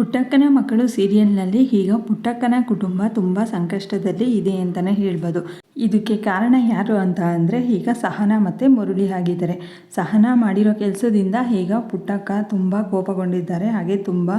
ಪುಟ್ಟಕ್ಕನ ಮಕ್ಕಳು ಸೀರಿಯಲ್ನಲ್ಲಿ ಈಗ ಪುಟ್ಟಕ್ಕನ ಕುಟುಂಬ ತುಂಬ ಸಂಕಷ್ಟದಲ್ಲಿ ಇದೆ ಅಂತಲೇ ಹೇಳ್ಬೋದು. ಇದಕ್ಕೆ ಕಾರಣ ಯಾರು ಅಂತ ಅಂದರೆ ಈಗ ಸಹನ ಮತ್ತು ಮುರುಳಿ ಆಗಿದ್ದಾರೆ. ಸಹನ ಮಾಡಿರೋ ಕೆಲಸದಿಂದ ಈಗ ಪುಟ್ಟಕ್ಕ ತುಂಬ ಕೋಪಗೊಂಡಿದ್ದಾರೆ, ಹಾಗೆ ತುಂಬ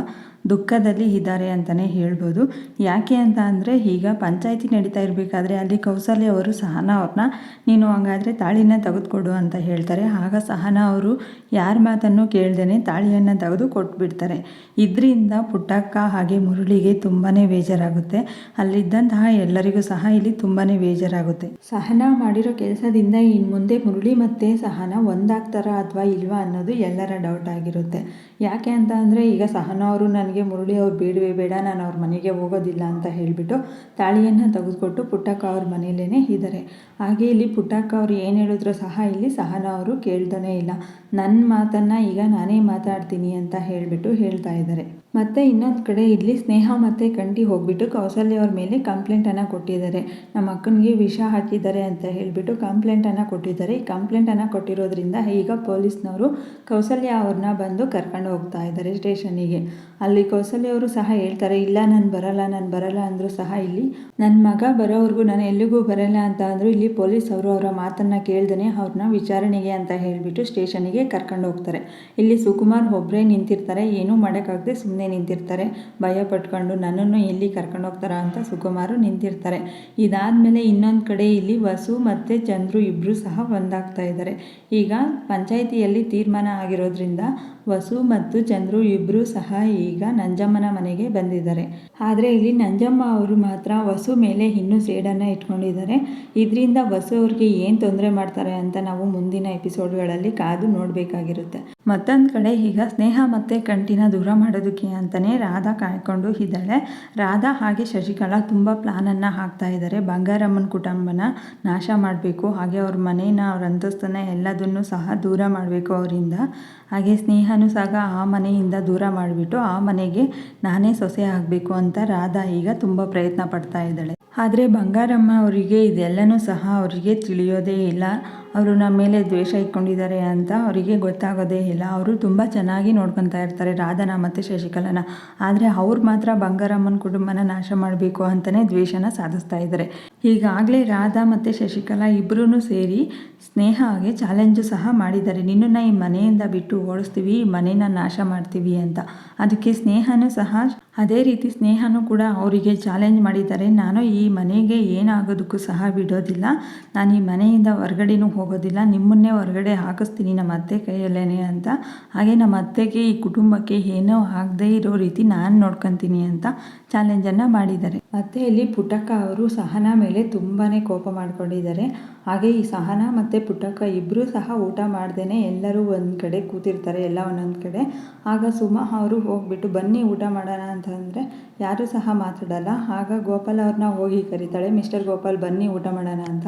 ದುಃಖದಲ್ಲಿ ಇದ್ದಾರೆ ಅಂತಲೇ ಹೇಳ್ಬೋದು. ಯಾಕೆ ಅಂತ ಅಂದರೆ ಈಗ ಪಂಚಾಯಿತಿ ನಡೀತಾ ಇರಬೇಕಾದ್ರೆ ಅಲ್ಲಿ ಕೌಸಲ್ಯ ಅವರು ಸಹನ ಅವ್ರನ್ನ ನೀನು ಹಂಗಾದರೆ ತಾಳಿನ ತೆಗೆದುಕೊಡು ಅಂತ ಹೇಳ್ತಾರೆ. ಆಗ ಸಹನ ಅವರು, ಯಾರ ಮಾತನ್ನು ಕೇಳ್ದೇ ತಾಳಿಯನ್ನು ತೆಗೆದು ಕೊಟ್ಬಿಡ್ತಾರೆ ಇದರಿಂದ ಪುಟ್ಟಕ್ಕ ಹಾಗೆ ಮುರುಳಿಗೆ ತುಂಬಾ ಬೇಜಾರಾಗುತ್ತೆ. ಅಲ್ಲಿದ್ದಂತಹ ಎಲ್ಲರಿಗೂ ಸಹ ಇಲ್ಲಿ ತುಂಬಾ ಬೇಜಾರಾಗುತ್ತೆ. ಸಹನ ಮಾಡಿರೋ ಕೆಲಸದಿಂದ ಇನ್ನು ಮುಂದೆ ಮುರುಳಿ ಮತ್ತೆ ಸಹನ ಒಂದಾಗ್ತಾರ ಅಥವಾ ಇಲ್ವಾ ಅನ್ನೋದು ಎಲ್ಲರ ಡೌಟ್ ಆಗಿರುತ್ತೆ. ಯಾಕೆ ಅಂತ ಅಂದರೆ ಈಗ ಸಹನ ಅವರು ನನಗೆ ಮುರುಳಿ ಅವ್ರು ಬೇಡವೇ ಬೇಡ, ನಾನು ಅವ್ರ ಮನೆಗೆ ಹೋಗೋದಿಲ್ಲ ಅಂತ ಹೇಳಿಬಿಟ್ಟು ತಾಳಿಯನ್ನು ತೆಗೆದುಕೊಟ್ಟು ಪುಟ್ಟಕ್ಕ ಅವ್ರ ಮನೆಯಲ್ಲೇ ಇದ್ದಾರೆ ಹಾಗೆ ಇಲ್ಲಿ ಪುಟ್ಟಕ್ಕ ಅವ್ರು ಏನು ಹೇಳಿದ್ರು ಸಹ ಇಲ್ಲಿ ಸಹನ ಅವರು ಕೇಳ್ತಾನೇ ಇಲ್ಲ. ನನ್ನ ಮಾತನ್ನು ಈಗ ನಾನೇ ಮಾತಾಡ್ತೀನಿ ಅಂತ ಹೇಳಿಬಿಟ್ಟು ಹೇಳ್ತಾ ಇದ್ದಾರೆ ಮತ್ತು ಇನ್ನೊಂದು ಕಡೆ ಇಲ್ಲಿ ಸ್ನೇಹ ಮತ್ತು ಕಂಟಿ ಹೋಗ್ಬಿಟ್ಟು ಕೌಸಲ್ಯ ಅವ್ರ ಮೇಲೆ ಕಂಪ್ಲೇಂಟನ್ನು ಕೊಟ್ಟಿದ್ದಾರೆ. ನಮ್ಮ ಅಕ್ಕನಿಗೆ ವಿಷ ಹಾಕಿದ್ದಾರೆ ಅಂತ ಹೇಳಿಬಿಟ್ಟು ಕಂಪ್ಲೇಂಟನ್ನು ಕೊಟ್ಟಿದ್ದಾರೆ. ಈ ಕಂಪ್ಲೇಂಟನ್ನು ಕೊಟ್ಟಿರೋದ್ರಿಂದ ಈಗ ಪೊಲೀಸ್ನವರು ಕೌಸಲ್ಯ ಅವ್ರನ್ನ ಬಂದು ಕರ್ಕೊಂಡು ಹೋಗ್ತಾ ಇದ್ದಾರೆ ಸ್ಟೇಷನಿಗೆ ಅಲ್ಲಿ ಕೌಸಲ್ಯ ಅವರು ಸಹ ಹೇಳ್ತಾರೆ, ಇಲ್ಲ, ನಾನು ಬರಲ್ಲ ನಾನು ಬರಲ್ಲ ಅಂದರೂ ಸಹ ಇಲ್ಲಿ ನನ್ನ ಮಗ ಬರೋವ್ರಿಗೂ ನಾನು ಎಲ್ಲಿಗೂ ಬರಲ್ಲ ಅಂತ ಅಂದರೂ ಇಲ್ಲಿ ಪೊಲೀಸ್ ಅವರು ಅವರ ಮಾತನ್ನು ಕೇಳ್ದೇ ಅವ್ರನ್ನ ವಿಚಾರಣೆಗೆ ಅಂತ ಹೇಳಿಬಿಟ್ಟು ಸ್ಟೇಷನಿಗೆ ಕರ್ಕೊಂಡು ಹೋಗ್ತಾರೆ. ಇಲ್ಲಿ ಸುಕುಮಾರ್ ಒಬ್ಬರೇ ನಿಂತಿರ್ತಾರೆ, ಏನೂ ಮಾಡೋಕ್ಕಾಗದೆ ಸುಮ್ಮನೆ ನಿಂತಿರ್ತಾರೆ. ಭಯ ಪಟ್ಕೊಂಡು ನನ್ನನ್ನು ಎಲ್ಲಿ ಕರ್ಕೊಂಡು ಹೋಗ್ತಾರ ಅಂತ ಸುಕುಮಾರು ನಿಂತಿರ್ತಾರೆ. ಇದಾದಮೇಲೆ ಇನ್ನೊಂದು ಕಡೆ ಇಲ್ಲಿ ವಸು ಮತ್ತು ಚಂದ್ರು ಇಬ್ಬರು ಸಹ ಒಂದಾಗ್ತಾ ಇದ್ದಾರೆ. ಈಗ ಪಂಚಾಯಿತಿಯಲ್ಲಿ ತೀರ್ಮಾನ ಆಗಿರೋದ್ರಿಂದ ವಸು ಮತ್ತು ಚಂದ್ರು ಇಬ್ಬರು ಸಹ ಈಗ ನಂಜಮ್ಮನ ಮನೆಗೆ ಬಂದಿದ್ದಾರೆ. ಆದರೆ ಇಲ್ಲಿ ನಂಜಮ್ಮ ಅವರು ಮಾತ್ರ ವಸು ಮೇಲೆ ಇನ್ನೂ ಸೇಡನ್ನು ಇಟ್ಕೊಂಡಿದ್ದಾರೆ. ಇದರಿಂದ ವಸು ಅವ್ರಿಗೆ ಏನು ತೊಂದರೆ ಮಾಡ್ತಾರೆ ಅಂತ ನಾವು ಮುಂದಿನ ಎಪಿಸೋಡ್ಗಳಲ್ಲಿ ಕಾದು ನೋಡಬೇಕಾಗಿರುತ್ತೆ. ಮತ್ತೊಂದು ಕಡೆ ಈಗ ಸ್ನೇಹ ಮತ್ತು ಕಂಟಿನ ದೂರ ಮಾಡೋದಕ್ಕೆ ಅಂತಲೇ ರಾಧಾ ಕಾಯ್ಕೊಂಡು ಇದ್ದಾಳೆ. ರಾಧಾ ಹಾಗೆ ಶಶಿಕಲಾ ತುಂಬ ಪ್ಲಾನನ್ನು ಹಾಕ್ತಾ ಇದ್ದಾರೆ. ಬಂಗಾರಮ್ಮನ ಕುಟುಂಬನ ನಾಶ ಮಾಡಬೇಕು. ಹಾಗೆ ಅವ್ರ ಮನೇನ, ಅವ್ರ ಅಂತಸ್ತನ್ನ ಎಲ್ಲದನ್ನು ಸಹ ದೂರ ಮಾಡಬೇಕು ಅವರಿಂದ. ಹಾಗೆ ಸ್ನೇಹನೂ ಸಾಗ ಆ ಮನೆಯಿಂದ ದೂರ ಮಾಡಿಬಿಟ್ಟು ಆ ಮನೆಗೆ ನಾನೇ ಸೊಸೆ ಆಗಬೇಕು ಅಂತ ರಾಧಾ ಈಗ ತುಂಬ ಪ್ರಯತ್ನ ಪಡ್ತಾ ಇದ್ದಾಳೆ. ಆದರೆ ಬಂಗಾರಮ್ಮ ಅವರಿಗೆ ಇದೆಲ್ಲನೂ ಸಹ ಅವರಿಗೆ ತಿಳಿಯೋದೇ ಇಲ್ಲ. ಅವರು ನಮ್ಮ ಮೇಲೆ ದ್ವೇಷ ಇಟ್ಕೊಂಡಿದ್ದಾರೆ ಅಂತ ಅವರಿಗೆ ಗೊತ್ತಾಗೋದೇ ಇಲ್ಲ. ಅವರು ತುಂಬ ಚೆನ್ನಾಗಿ ನೋಡ್ಕೊತಾ ಇರ್ತಾರೆ ರಾಧನ ಮತ್ತು ಶಶಿಕಲನ. ಆದರೆ ಅವ್ರು ಮಾತ್ರ ಬಂಗಾರಮ್ಮನ ಕುಟುಂಬನ ನಾಶ ಮಾಡಬೇಕು ಅಂತಲೇ ದ್ವೇಷನ ಸಾಧಿಸ್ತಾ ಇದ್ದಾರೆ. ಈಗಾಗಲೇ ರಾಧಾ ಮತ್ತು ಶಶಿಕಲಾ ಇಬ್ಬರೂ ಸೇರಿ ಸ್ನೇಹಾಗೆ ಚಾಲೆಂಜು ಸಹ ಮಾಡಿದ್ದಾರೆ. ನಿನ್ನನ್ನು ಈ ಮನೆಯಿಂದ ಬಿಟ್ಟು ಓಡಿಸ್ತೀವಿ, ಈ ಮನೇನ ನಾಶ ಮಾಡ್ತೀವಿ ಅಂತ. ಅದಕ್ಕೆ ಸ್ನೇಹನೂ ಸಹ ಅದೇ ರೀತಿ ಸ್ನೇಹನೂ ಕೂಡ ಅವರಿಗೆ ಚಾಲೆಂಜ್ ಮಾಡಿದ್ದಾರೆ. ನಾನು ಈ ಮನೆಗೆ ಏನಾಗೋದಕ್ಕೂ ಸಹ ಬಿಡೋದಿಲ್ಲ. ನಾನು ಈ ಮನೆಯಿಂದ ಹೊರಗಡೆನೂ ಹೋಗೋದಿಲ್ಲ. ನಿಮ್ಮನ್ನೇ ಹೊರಗಡೆ ಹಾಕಿಸ್ತೀನಿ ನಮ್ಮ ಅತ್ತೆ ಕೈಯಲ್ಲೇ ಅಂತ. ಹಾಗೆ ನಮ್ಮ ಅತ್ತೆಗೆ ಈ ಕುಟುಂಬಕ್ಕೆ ಏನೋ ಆಗದೇ ಇರೋ ರೀತಿ ನಾನು ನೋಡ್ಕೊತೀನಿ ಅಂತ ಚಾಲೆಂಜನ್ನು ಮಾಡಿದ್ದಾರೆ. ಮತ್ತು ಇಲ್ಲಿ ಪುಟಕ್ಕ ಅವರು ಸಹನ ಮೇಲೆ ತುಂಬಾ ಕೋಪ ಮಾಡಿಕೊಂಡಿದ್ದಾರೆ. ಹಾಗೆ ಈ ಸಹನ ಮತ್ತು ಪುಟಕ್ಕ ಇಬ್ಬರೂ ಸಹ ಊಟ ಮಾಡ್ದೇ ಎಲ್ಲರೂ ಒಂದು ಕಡೆ ಕೂತಿರ್ತಾರೆ, ಎಲ್ಲ ಒಂದೊಂದು ಕಡೆ. ಆಗ ಸುಮಾ ಅವರು ಹೋಗ್ಬಿಟ್ಟು, ಬನ್ನಿ ಊಟ ಮಾಡೋಣ ಅಂತಂದರೆ ಯಾರೂ ಸಹ ಮಾತಾಡಲ್ಲ. ಆಗ ಗೋಪಾಲ್ ಅವ್ರನ್ನ ಹೋಗಿ ಕರೀತಾಳೆ, ಮಿಸ್ಟರ್ ಗೋಪಾಲ್, ಬನ್ನಿ ಊಟ ಮಾಡೋಣ ಅಂತ.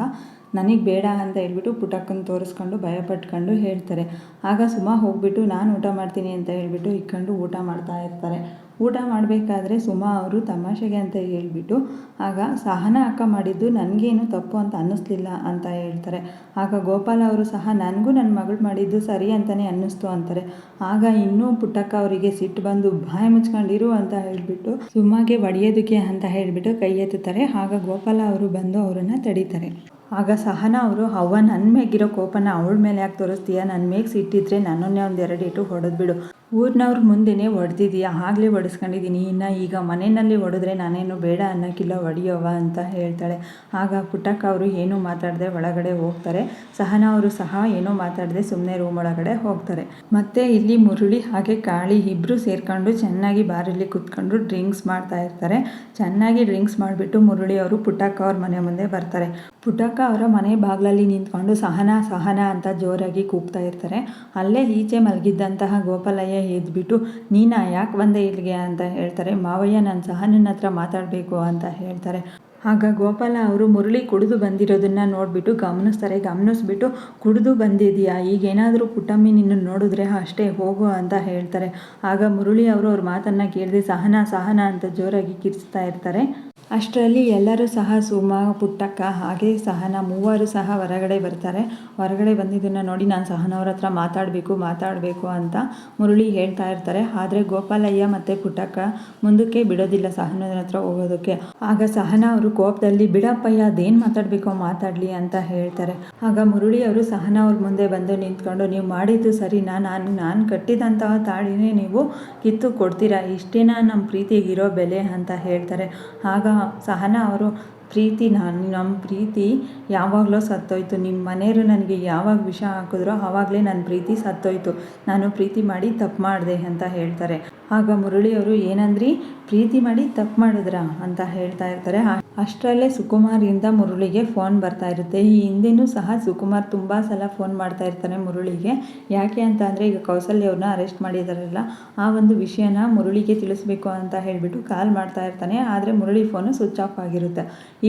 ನನಗೆ ಬೇಡ ಅಂತ ಹೇಳ್ಬಿಟ್ಟು ಪುಟಕ್ಕನ ತೋರಿಸ್ಕೊಂಡು ಭಯಪಟ್ಕೊಂಡು ಹೇಳ್ತಾರೆ. ಆಗ ಸುಮಾ ಹೋಗ್ಬಿಟ್ಟು, ನಾನು ಊಟ ಮಾಡ್ತೀನಿ ಅಂತ ಹೇಳ್ಬಿಟ್ಟು ಇಕ್ಕೊಂಡು ಊಟ ಮಾಡ್ತಾ ಇರ್ತಾರೆ. ಊಟ ಮಾಡಬೇಕಾದ್ರೆ ಸುಮಾ ಅವರು ತಮಾಷೆಗೆ ಅಂತ ಹೇಳಿಬಿಟ್ಟು, ಆಗ ಸಹನ ಅಕ್ಕ ಮಾಡಿದ್ದು ನನಗೇನು ತಪ್ಪು ಅಂತ ಅನ್ನಿಸ್ಲಿಲ್ಲ ಅಂತ ಹೇಳ್ತಾರೆ. ಆಗ ಗೋಪಾಲ ಅವರು ಸಹ, ನನಗೂ ನನ್ನ ಮಗಳು ಮಾಡಿದ್ದು ಸರಿ ಅಂತಲೇ ಅನ್ನಿಸ್ತು ಅಂತಾರೆ. ಆಗ ಇನ್ನೂ ಪುಟ್ಟಕ್ಕ ಅವರಿಗೆ ಸಿಟ್ಟು ಬಂದು, ಬಾಯಿ ಮುಚ್ಕೊಂಡಿರು ಅಂತ ಹೇಳಿಬಿಟ್ಟು ಸುಮ್ಮಾಗೆ ಒಡೆಯೋದಕ್ಕೆ ಅಂತ ಹೇಳಿಬಿಟ್ಟು ಕೈ ಎತ್ತುತ್ತಾರೆ. ಆಗ ಗೋಪಾಲ ಅವರು ಬಂದು ಅವರನ್ನು ತಡೀತಾರೆ. ಆಗ ಸಹನ ಅವರು, ಅವ್ವ ನನ್ನ ಮೇಗಿರೋ ಕೋಪನ ಅವಳ ಮೇಲೆ ಯಾಕೆ ತೋರಿಸ್ತೀಯ? ನನ್ನ ಮೇಗೆ ಸಿಟ್ಟಿದ್ರೆ ನನ್ನನ್ನೇ ಒಂದು ಎರಡು ಇಟ್ಟು ಹೊಡೆದ್ಬಿಡು. ಊರಿನವ್ರ ಮುಂದೆನೇ ಹೊಡೆದಿದ್ದೀಯ ಆಗಲೇ ಹೊಡೆಸ್ಕೊಂಡಿದ್ದೀನಿ ಇನ್ನು ಈಗ ಮನೆಯಲ್ಲಿ ಹೊಡೆದ್ರೆ ನಾನೇನು ಬೇಡ ಅನ್ನೋಕ್ಕಿಲ್ಲ ಹೊಡಿಯೋವ ಅಂತ ಹೇಳ್ತಾಳೆ. ಆಗ ಪುಟ್ಟಕ್ಕ ಅವರು ಏನೂ ಮಾತಾಡದೆ ಒಳಗಡೆ ಹೋಗ್ತಾರೆ. ಸಹನ ಅವರು ಸಹ ಏನೂ ಮಾತಾಡದೆ ಸುಮ್ಮನೆ ರೂಮ್ ಒಳಗಡೆ ಹೋಗ್ತಾರೆ. ಮತ್ತೆ ಇಲ್ಲಿ ಮುರುಳಿ ಹಾಗೆ ಕಾಳಿ ಇಬ್ಬರು ಸೇರ್ಕೊಂಡು ಚೆನ್ನಾಗಿ ಬಾರಲ್ಲಿ ಕುತ್ಕೊಂಡು ಡ್ರಿಂಕ್ಸ್ ಮಾಡ್ತಾ ಇರ್ತಾರೆ. ಚೆನ್ನಾಗಿ ಡ್ರಿಂಕ್ಸ್ ಮಾಡಿಬಿಟ್ಟು ಮುರುಳಿ ಅವರು ಪುಟ್ಟಕ್ಕ ಅವ್ರ ಮನೆ ಮುಂದೆ ಬರ್ತಾರೆ. ಪುಟ್ಟಕ್ಕ ಅವರ ಮನೆ ಬಾಗಿಲಲ್ಲಿ ನಿಂತ್ಕೊಂಡು ಸಹನ ಸಹನ ಅಂತ ಜೋರಾಗಿ ಕೂಗ್ತಾ ಇರ್ತಾರೆ. ಅಲ್ಲೇ ಈಚೆ ಮಲಗಿದ್ದಂತಹ ಗೋಪಾಲಯ್ಯ ಎದ್ಬಿಟ್ಟು, ನೀನಾ ಯಾಕೆ ಬಂದೆ ಇಲ್ಲಿಗೆ ಅಂತ ಹೇಳ್ತಾರೆ. ಮಾವಯ್ಯ, ನಾನು ಸಹನನ ಹತ್ರ ಮಾತಾಡಬೇಕು ಅಂತ ಹೇಳ್ತಾರೆ. ಆಗ ಗೋಪಾಲ ಅವರು ಮುರಳಿ ಕುಡಿದು ಬಂದಿರೋದನ್ನ ನೋಡಿಬಿಟ್ಟು ಗಮನಿಸ್ತಾರೆ. ಗಮನಿಸ್ಬಿಟ್ಟು, ಕುಡಿದು ಬಂದಿದೆಯಾ ಈಗೇನಾದರೂ ಪುಟ್ಟಮ್ಮಿ ನಿನ್ನ ನೋಡಿದ್ರೆ ಅಷ್ಟೇ ಹೋಗು ಅಂತ ಹೇಳ್ತಾರೆ. ಆಗ ಮುರಳಿ ಅವರು ಅವ್ರ ಮಾತನ್ನು ಕೇಳಿದೆ, ಸಹನ ಸಹನ ಅಂತ ಜೋರಾಗಿ ಕಿರಿಸ್ತಾ ಇರ್ತಾರೆ. ಅಷ್ಟರಲ್ಲಿ ಎಲ್ಲರೂ ಸಹ ಸುಮ, ಪುಟ್ಟಕ್ಕ ಹಾಗೆ ಸಹನ ಮೂವರು ಸಹ ಹೊರಗಡೆ ಬರ್ತಾರೆ. ಹೊರಗಡೆ ಬಂದಿದ್ದನ್ನು ನೋಡಿ ನಾನು ಸಹನವ್ರ ಹತ್ರ ಮಾತಾಡಬೇಕು ಮಾತಾಡಬೇಕು ಅಂತ ಮುರಳಿ ಹೇಳ್ತಾ ಇರ್ತಾರೆ. ಆದರೆ ಗೋಪಾಲಯ್ಯ ಮತ್ತು ಪುಟ್ಟಕ್ಕ ಮುಂದಕ್ಕೆ ಬಿಡೋದಿಲ್ಲ ಸಹನವ್ರ ಹತ್ರ ಹೋಗೋದಕ್ಕೆ. ಆಗ ಸಹನ ಅವರು ಕೋಪದಲ್ಲಿ, ಬಿಡಪ್ಪಯ್ಯ, ಅದೇನು ಮಾತಾಡಬೇಕೋ, ಮಾತಾಡಲಿ ಅಂತ ಹೇಳ್ತಾರೆ. ಆಗ ಮುರಳಿ ಅವರು ಸಹನ ಅವ್ರ ಮುಂದೆ ಬಂದು ನಿಂತ್ಕೊಂಡು, ನೀವು ಮಾಡಿದ್ದು ಸರಿ ನಾನು ನಾನು ಕಟ್ಟಿದಂತಹ ತಾಳಿನೇ ನೀವು ಕಿತ್ತು ಕೊಡ್ತೀರಾ? ಇಷ್ಟೇನಾ ನಮ್ಮ ಪ್ರೀತಿಗಿರೋ ಬೆಲೆ? ಅಂತ ಹೇಳ್ತಾರೆ. ಆಗ ಸಹನ ಅವರು, ಪ್ರೀತಿ, ನಾನು ನಮ್ಮ ಪ್ರೀತಿ ಯಾವಾಗಲೋ ಸತ್ತೋಯ್ತು. ನಿಮ್ಮ ಮನೆಯವರು ನನಗೆ ಯಾವಾಗ ವಿಷ ಹಾಕಿದ್ರೋ ಆವಾಗಲೇ ನನ್ನ ಪ್ರೀತಿ ಸತ್ತೋಯ್ತು. ನಾನು ಪ್ರೀತಿ ಮಾಡಿ ತಪ್ಪು ಮಾಡಿದೆ ಅಂತ ಹೇಳ್ತಾರೆ. ಆಗ ಮುರಳಿಯವರು, ಏನಂದ್ರಿ? ಪ್ರೀತಿ ಮಾಡಿ ತಪ್ಪು ಮಾಡಿದ್ರಾ? ಅಂತ ಹೇಳ್ತಾ ಇರ್ತಾರೆ. ಅಷ್ಟರಲ್ಲೇ ಸುಕುಮಾರಿಂದ ಮುರುಳಿಗೆ ಫೋನ್ ಬರ್ತಾ ಇರುತ್ತೆ. ಈ ಹಿಂದೆನೂ ಸಹ ಸುಕುಮಾರ್ ತುಂಬ ಸಲ ಫೋನ್ ಮಾಡ್ತಾ ಇರ್ತಾನೆ ಮುರುಳಿಗೆ. ಯಾಕೆ ಅಂತ ಅಂದರೆ ಈಗ ಕೌಸಲ್ಯವ್ರನ್ನ ಅರೆಸ್ಟ್ ಮಾಡಿದಾರಲ್ಲ, ಆ ಒಂದು ವಿಷಯನ ಮುರುಳಿಗೆ ತಿಳಿಸ್ಬೇಕು ಅಂತ ಹೇಳಿಬಿಟ್ಟು ಕಾಲ್ ಮಾಡ್ತಾ ಇರ್ತಾನೆ. ಆದರೆ ಮುರುಳಿ ಫೋನು ಸ್ವಿಚ್ ಆಫ್ ಆಗಿರುತ್ತೆ.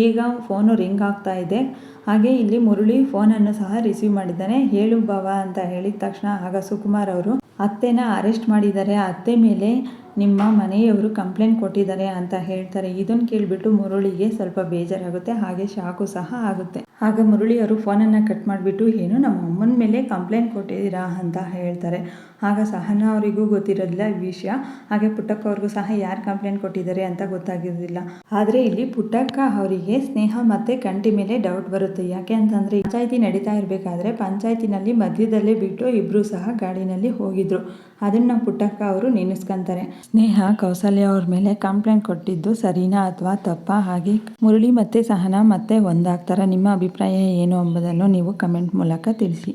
ಈಗ ಫೋನು ರಿಂಗ್ ಆಗ್ತಾ ಇದೆ. ಹಾಗೆ ಇಲ್ಲಿ ಮುರುಳಿ ಫೋನನ್ನು ಸಹ ರಿಸೀವ್ ಮಾಡಿದ್ದಾನೆ. ಹೇಳು ಬಾವ ಅಂತ ಹೇಳಿದ ತಕ್ಷಣ ಆಗ ಸುಕುಮಾರ್ ಅವರು, ಅತ್ತೆನ ಅರೆಸ್ಟ್ ಮಾಡಿದ್ದಾರೆ. ಅತ್ತೆ ಮೇಲೆ ನಿಮ್ಮ ಮನೆಯವರು ಕಂಪ್ಲೇಂಟ್ ಕೊಟ್ಟಿದ್ದಾರೆ ಅಂತ ಹೇಳ್ತಾರೆ. ಇದನ್ನು ಕೇಳಿಬಿಟ್ಟು ಮುರುಳಿಗೆ ಸ್ವಲ್ಪ ಬೇಜಾರಾಗುತ್ತೆ. ಹಾಗೆ ಶಾಕು ಸಹ ಆಗುತ್ತೆ. ಆಗ ಮುರಳಿ ಅವರು ಫೋನನ್ನು ಕಟ್ ಮಾಡಿಬಿಟ್ಟು, ಏನು ನಮ್ಮ ಅಮ್ಮನ ಮೇಲೆ ಕಂಪ್ಲೇಂಟ್ ಕೊಟ್ಟಿದ್ದೀರಾ? ಅಂತ ಹೇಳ್ತಾರೆ. ಆಗ ಸಹನ ಅವರಿಗೂ ಗೊತ್ತಿರೋದಿಲ್ಲ ಈ ವಿಷಯ. ಹಾಗೆ ಪುಟ್ಟಕ್ಕ ಅವ್ರಿಗೂ ಸಹ ಯಾರು ಕಂಪ್ಲೇಂಟ್ ಕೊಟ್ಟಿದ್ದಾರೆ ಅಂತ ಗೊತ್ತಾಗಿರೋದಿಲ್ಲ. ಆದರೆ ಇಲ್ಲಿ ಪುಟ್ಟಕ್ಕ ಅವರಿಗೆ ಸ್ನೇಹ ಮತ್ತು ಕಂಟಿ ಮೇಲೆ ಡೌಟ್ ಬರುತ್ತೆ. ಯಾಕೆ ಅಂತಂದರೆ, ಪಂಚಾಯಿತಿ ನಡೀತಾ ಇರಬೇಕಾದ್ರೆ ಪಂಚಾಯಿತಿನಲ್ಲಿ ಮಧ್ಯದಲ್ಲೇ ಬಿಟ್ಟು ಇಬ್ಬರು ಸಹ ಗಾಡಿನಲ್ಲಿ ಹೋಗಿದ್ರು. ಅದನ್ನು ಪುಟ್ಟಕ್ಕ ಅವರು ನೆನೆಸ್ಕೊಂತಾರೆ. ಸ್ನೇಹ, ಕೌಸಲ್ಯ ಅವ್ರ ಮೇಲೆ ಕಂಪ್ಲೇಂಟ್ ಕೊಟ್ಟಿದ್ದು ಸರಿನಾ ಅಥವಾ ತಪ್ಪಾ? ಹಾಗೆ ಮುರಳಿ ಮತ್ತು ಸಹನ ಮತ್ತೆ ಒಂದಾಗ್ತಾರೆ? ನಿಮ್ಮ ಅಭಿಪ್ರಾಯ ಏನು ಎಂಬುದನ್ನು ನೀವು ಕಮೆಂಟ್ ಮೂಲಕ ತಿಳಿಸಿ.